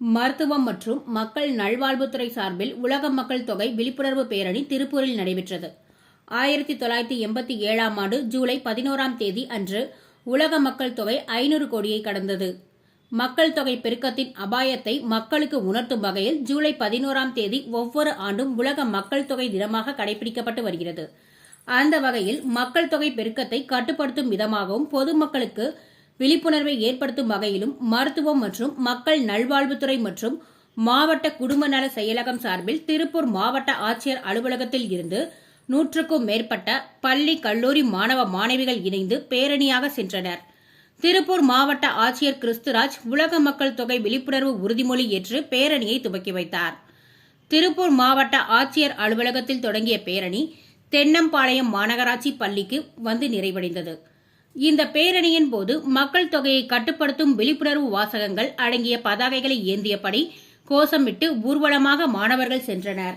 மருத்துவம் மற்றும் மக்கள் நல்வாழ்வுத்துறை சார்பில் உலக மக்கள் தொகை விழிப்புணர்வு பேரணி திருப்பூரில் நடைபெற்றது. ஆயிரத்தி தொள்ளாயிரத்தி எண்பத்தி ஏழாம் ஆண்டு ஜூலை பதினோராம் தேதி அன்று உலக மக்கள் தொகை ஐநூறு கோடியை கடந்தது. மக்கள் தொகை பெருக்கத்தின் அபாயத்தை மக்களுக்கு உணர்த்தும் வகையில் ஜூலை பதினோராம் தேதி ஒவ்வொரு ஆண்டும் உலக மக்கள் தொகை தினமாக கடைபிடிக்கப்பட்டு வருகிறது. அந்த வகையில் மக்கள் தொகை பெருக்கத்தை கட்டுப்படுத்தும் விதமாகவும் பொதுமக்களுக்கு விழிப்புணர்வை ஏற்படுத்தும் வகையிலும் மருத்துவம் மற்றும் மக்கள் நல்வாழ்வுத்துறை மற்றும் மாவட்ட குடும்ப நல செயலகம் சார்பில் திருப்பூர் மாவட்ட ஆட்சியர் அலுவலகத்தில் இருந்து நூற்றுக்கும் மேற்பட்ட பள்ளி கல்லூரி மாணவ மாணவிகள் இணைந்து பேரணியாக சென்றனர். திருப்பூர் மாவட்ட ஆட்சியர் கிறிஸ்துராஜ் உலக மக்கள் தொகை விழிப்புணர்வு உறுதிமொழி ஏற்று பேரணியை துவக்கி வைத்தார். திருப்பூர் மாவட்ட ஆட்சியர் அலுவலகத்தில் தொடங்கிய பேரணி தென்னம்பாளையம் மாநகராட்சி பள்ளிக்கு வந்து நிறைவடைந்தது. இந்த பேரணியின் போது மக்கள் தொகையை கட்டுப்படுத்தும் விழிப்புணர்வு வாசகங்கள் அடங்கிய பதாகைகளை ஏந்தியபடி கோஷமிட்டு ஊர்வலமாக மாணவர்கள் சென்றனர்.